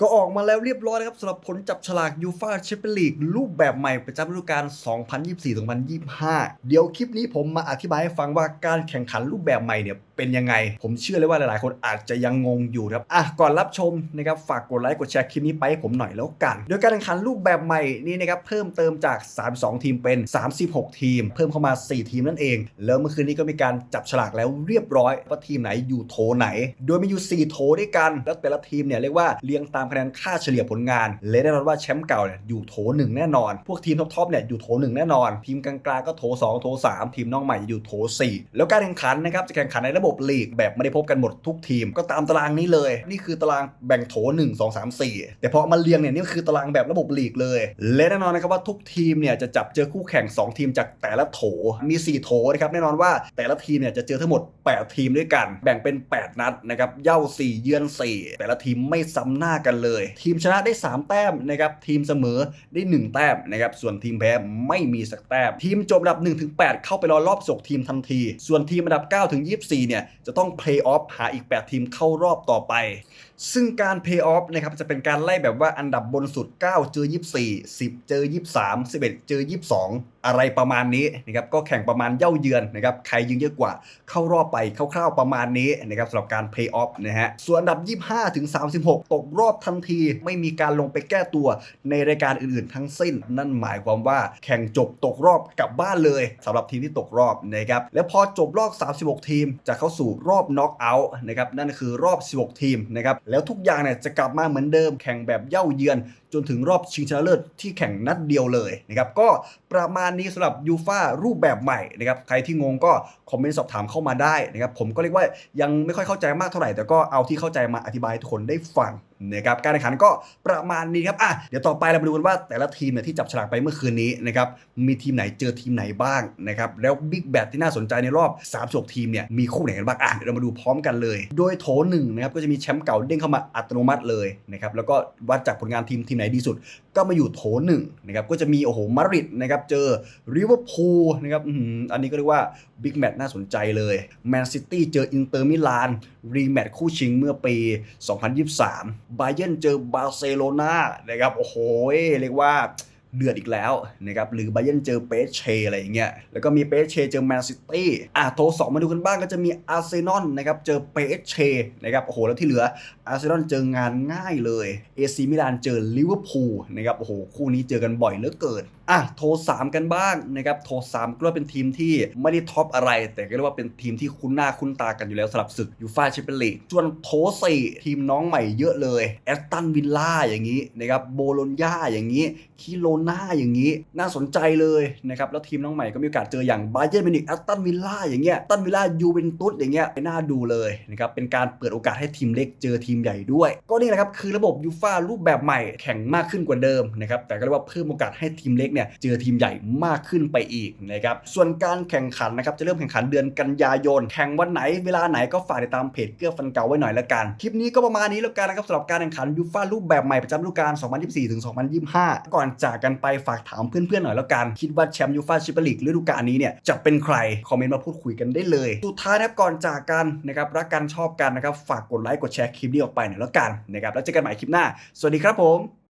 ก็ออกมาแล้วเรียบร้อยนะครับสำหรับผลจับฉลากยูฟาแชมเปี้ยนลีกรูปแบบใหม่ประจำฤดูกาล 2024-2025 เดี๋ยวคลิปนี้ผมมาอธิบายให้ฟังว่าการแข่งขันรูปแบบใหม่เนี่ย เป็นยังไง ผมเชื่อเลยว่าหลายๆ คนอาจจะยังงงอยู่ครับอะก่อนรับชมนะครับฝากกดไลค์กดแชร์คลิปนี้ไปให้ผมหน่อยแล้วกัน โดยการแข่งขันรูปแบบใหม่นี้นะครับเพิ่มเติมจาก 32 ทีมเป็น 36 ทีม เพิ่มเข้ามา 4 ทีมนั่นเอง แล้วเมื่อคืนนี้ก็มีการจับฉลากแล้วเรียบร้อยว่าทีมไหนอยู่โถไหน โดยมีอยู่ 4 โถด้วยกัน แล้วแต่ละทีมเนี่ยเรียกว่าเรียงตามคะแนนค่าเฉลี่ยผลงานและแน่นอนว่าแชมป์เก่าเนี่ยอยู่โถหนึ่งแน่นอน พวกทีมท็อปๆเนี่ยอยู่โถหนึ่งแน่นอน ทีมกลางๆก็โถสองโถสามทีมน้องใหม่อยู่โถสี่แล้วการแข่งขันนะครับจะแข่งขันในระบบบบลีกแบบไม่ได้พบกันหมดทุกทีม ก็ตามตารางนี้เลย นี่คือตารางแบ่งโถ1 2 3 4 แต่พอมาเรียงเนี่ยนี่คือตารางแบบระบบลีกเลย และแน่นอนนะครับว่าทุกทีมเนี่ยจะจับเจอคู่แข่ง 2 ทีมจากแต่ละโถมี 4 โถนะครับแน่นอนว่าแต่ละทีมเนี่ยจะเจอทั้งหมด 8 ทีมด้วยกัน แบ่งเป็น 8 นัดนะครับเย่า 4 เยือน 4 แต่ละทีมไม่ซ้ำหน้ากันเลย ทีมชนะได้ 3 แต้มนะครับทีมเสมอได้ 1 แต้มนะครับส่วนทีมแพ้ไม่มีสักแต้มทีมจบอันดับ1-8 เข้าไปรอรอบสกทีมทันที ส่วนทีมอันดับ9-24เนี่ยจะต้องเพลย์ออฟหาอีก 8 ทีมเข้ารอบต่อไป ซึ่งการ Pay Off นะครับจะเป็นการไล่แบบว่าอันดับบนสุด 9 เจอ 24 10 เจอ 23 11 เจอ 22 อะไรประมาณนี้นะครับก็แข่งประมาณเย่าเยือนนะครับใครยิงเยอะกว่าเข้ารอบไปคร่าวๆประมาณนี้นะครับสำหรับการ Pay Off นะฮะส่วนอันดับ 25ถึง36 ตกรอบทันทีไม่มีการลงไปแก้ตัวในรายการอื่นๆ ทั้งสิ้น นั่นหมายความว่าแข่งจบตกรอบกลับบ้านเลยสำหรับทีมที่ตกรอบนะครับแล้วพอจบรอบ 36 ทีมจะเข้าาสู่รอบน็อกเอาท์นะครับนั่นคือรอบ 16 ทีมนะครับแล้วทุกอย่างเนี่ยจะกลับมาเหมือนเดิมแข่งแบบเย่าเยือน จนถึงรอบชิงชนะเลิศที่แข่งนัดเดียวเลยนะครับก็ประมาณนี้สำหรับยูฟ่ารูปแบบใหม่นะครับใครที่งงก็คอมเมนต์สอบถามเข้ามาได้นะครับผมก็เรียกว่ายังไม่ค่อยเข้าใจมากเท่าไหร่แต่ก็เอาที่เข้าใจมาอธิบายให้ทุกคนได้ฟังนะครับการแข่งขันก็ประมาณนี้ครับอะเดี๋ยวต่อไปเรามาดูกันว่าแต่ละทีมเนี่ยที่จับฉลากไปเมื่อคืนนี้นะครับมีทีมไหนเจอทีมไหนบ้างนะครับแล้วบิ๊กแบทที่น่าสนใจในรอบ36ทีมเนี่ยมีคู่ไหนกันบ้างอะเดี๋ยวเรามาดูพร้อมกันเลย โดยโถหนึ่งนะครับก็จะมีแชมป์เก่าเด้งเข้ามาอัตโนมัติเลยนะครับแล้วก็วัดจากผลงานทีมทีมไหนดีสุด ก็มาอยู่โถหนึ่งนะครับก็จะมีโอ้โหมาริดนะครับเจอริเวอร์พูลนะครับอันนี้ก็เรียกว่าบิ๊กแมตช์น่าสนใจเลยแมนซิตี้เจออินเตอร์มิลานรีแมตช์คู่ชิงเมื่อปี 2023บาเยนเจอบาร์เซโลนานะครับโอ้โหเรียกว่า เดือดอีกแล้วนะครับหรือบาเยนเจอเปสเชอะไรอย่างเงี้ยแล้วก็มีเปสเชเจอแมนซิตี้อะโถสองมาดูกันบ้างก็จะมีอาร์เซนอลนะครับเจอเปสเชนะครับโอ้โหแล้วที่เหลืออาร์เซนอลเจองานง่ายเลยเอซีมิลานเจอลิเวอร์พูลนะครับโอ้โหคู่นี้เจอกันบ่อยเหลือเกินอะโถสามกันบ้างนะครับโถสามก็เป็นทีมที่ไม่ได้ท็อปอะไร แต่ก็เรียกว่าเป็นทีมที่คุ้นหน้าคุ้นตากันอยู่แล้วสำหรับศึกยูฟ่าแชมเปี้ยนลีกส่วนโถสี่ทีมน้องใหม่เยอะเลยแอตตันวิลล่าอย่างนี้นะครับโบโลญญาอย่างนี้คิโลนาอย่างนี้ น่าสนใจเลยนะครับ แล้วทีมน้องใหม่ก็มีโอกาสเจออย่างบาเยร์นมินิกแอตตันวิลล่าอย่างเงี้ยตตันวิลล่ายูเวนตุสอย่างเงี้ยน่าดูเลยนะครับ เป็นการเปิดโอกาสให้ทีมเล็กเจอทีมใหญ่ด้วย ก็นี่แหละครับคือระบบยูฟ่ารูปแบบใหม่แข่งมากขึ้นกว่าเดิมนะครับ แต่ก็เรียกว่าเพิ่มโอกาสให้ทีมเล็กเนี่ยเจอทีมใหญ่มากขึ้นไปอีกนะครับ ส่วนการแข่งขันนะครับจะเริ่มแข่งขันเดือนกันยายน แข่งวันไหนเวลาไหนก็ฝากติดตามเพจเกื้อฟันเก่าไว้หน่อยละกัน คลิปนี้ก็ประมาณนี้แล้วกันนะครับสำหรับการแข่งขันยูฟ่ารูปแบบใหม่ประจำฤดูกาล2024-2025 ก่อนจากกันไปฝากถามเพื่อนๆหน่อยแล้วกัน คิดว่าแชมป์ยูฟ่าแชมเปี้ยนลีกฤดูกาลนี้เนี่ยจะเป็นใคร คอมเมนต์มาพูดคุยกันได้เลย สุดท้ายนะครับก่อนจากกันนะครับรักกันชอบกันนะครับฝากกดไลค์กดแชร์คลิปนี้ออกไปหน่อยแล้วกันนะครับแล้วเจอกันใหม่คลิปหน้า สวัสดีครับผม